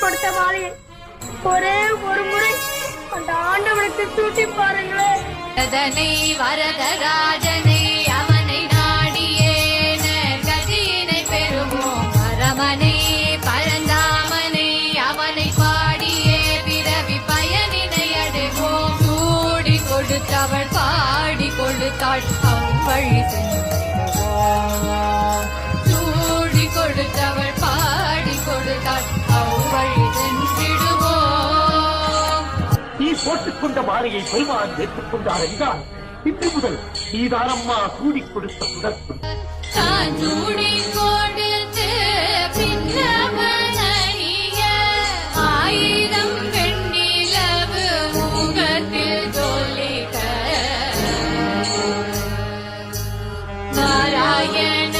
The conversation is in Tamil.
கொடுத்த மாலையை ஒரே ஒரு முறை அந்த ஆண்டவனுக்கு சூட்டி பாருங்களேன். அதனை வரதராஜனை அவனை நாடியே கதியினை பெறுவோம் பரமனை பரந்தாமனை அவனை பாடியே பிறவி பயனினை அடைவோம் கொடுத்தவள் பாடி கொடுத்தாள் அவ்வழி சென்றிடுவோம் நீ போட்டுக்கொண்ட மாலையை பெருமான் ஏற்றுக்கொண்டார் என்றால் இன்று முதல் நீதானம்மா கூடி கொடுத்த உடற்புடி நாராயண